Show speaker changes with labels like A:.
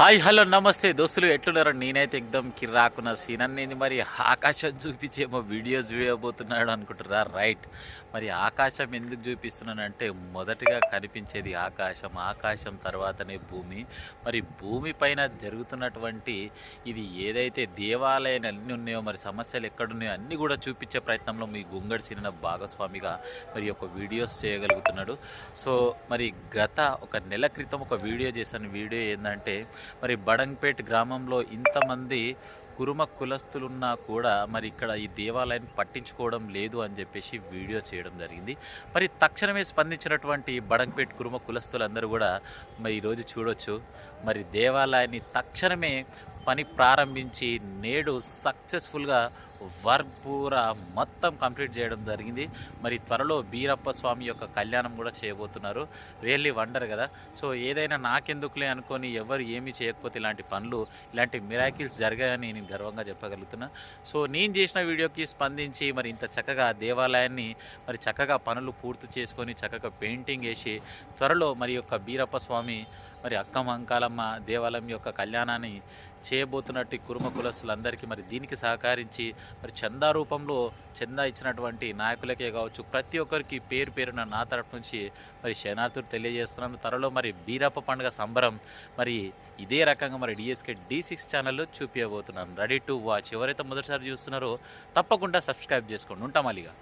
A: Hi hello నమస్తే. దోస్తులు ఎట్లున్నారు నేనైతే ఎక్దం కిర్రాకున్న సీన్. అనేది మరి ఆకాశం చూపించేమో వీడియోస్ వేయబోతున్నాడు అనుకుంటారా? రైట్. మరి ఆకాశం ఎందుకు చూపిస్తున్నానంటే మొదటిగా కనిపించేది ఆకాశం. ఆకాశం తర్వాతనే భూమి. మరి భూమి పైన జరుగుతున్నటువంటి ఇది ఏదైతే దేవాలయాలు అన్నీ ఉన్నాయో మరి సమస్యలు ఎక్కడున్నాయో అన్నీ కూడా చూపించే ప్రయత్నంలో మీ గుంగడి సినిమా భాగస్వామిగా మరి ఒక వీడియోస్ చేయగలుగుతున్నాడు. సో మరి గత ఒక నెల క్రితం ఒక వీడియో చేశాను. వీడియో ఏంటంటే మరి బడంగ్పేట్ గ్రామంలో ఇంతమంది కురుమ కులస్తులున్నా కూడా మరి ఇక్కడ ఈ దేవాలయాన్ని పట్టించుకోవడం లేదు అని చెప్పేసి వీడియో చేయడం జరిగింది. మరి తక్షణమే స్పందించినటువంటి బడంపేట్ కురుమ కులస్తులందరూ కూడా మరి ఈరోజు చూడొచ్చు. మరి దేవాలయాన్ని తక్షణమే పని ప్రారంభించి నేడు సక్సెస్ఫుల్గా వర్క్ పూరా మొత్తం కంప్లీట్ చేయడం జరిగింది. మరి త్వరలో బీరప్ప స్వామి యొక్క కళ్యాణం కూడా చేయబోతున్నారు. రియల్లీ వండర్ కదా. సో ఏదైనా నాకెందుకులే అనుకొని ఎవరు ఏమీ చేయకపోతే ఇలాంటి పనులు ఇలాంటి మిరాకిల్స్ జరగాయని నేను గర్వంగా చెప్పగలుగుతున్నా. సో నేను చేసిన వీడియోకి స్పందించి మరి ఇంత చక్కగా దేవాలయాన్ని మరి చక్కగా పనులు పూర్తి చేసుకొని చక్కగా పెయింటింగ్ వేసి త్వరలో మరి యొక్క బీరప్ప స్వామి మరి అక్క మంకాలమ్మ దేవాలయం యొక్క కళ్యాణాన్ని చేయబోతున్నట్టు కురుమ కులస్తులందరికీ మరి దీనికి సహకరించి మరి చందా రూపంలో చందా ఇచ్చినటువంటి నాయకులకే కావచ్చు ప్రతి ఒక్కరికి పేరు పేరున నా తరపు నుంచి మరి శనార్థులు తెలియజేస్తున్నాను. త్వరలో మరి బీరప్ప పండుగ సంబరం మరి ఇదే రకంగా మరి డిఎస్కే డి సిక్స్ ఛానల్లో చూపించబోతున్నాను రెడీ టు వాచ్ ఎవరైతే మొదటిసారి చూస్తున్నారో తప్పకుండా సబ్స్క్రైబ్ చేసుకోండి. ఉంటాం అలీగా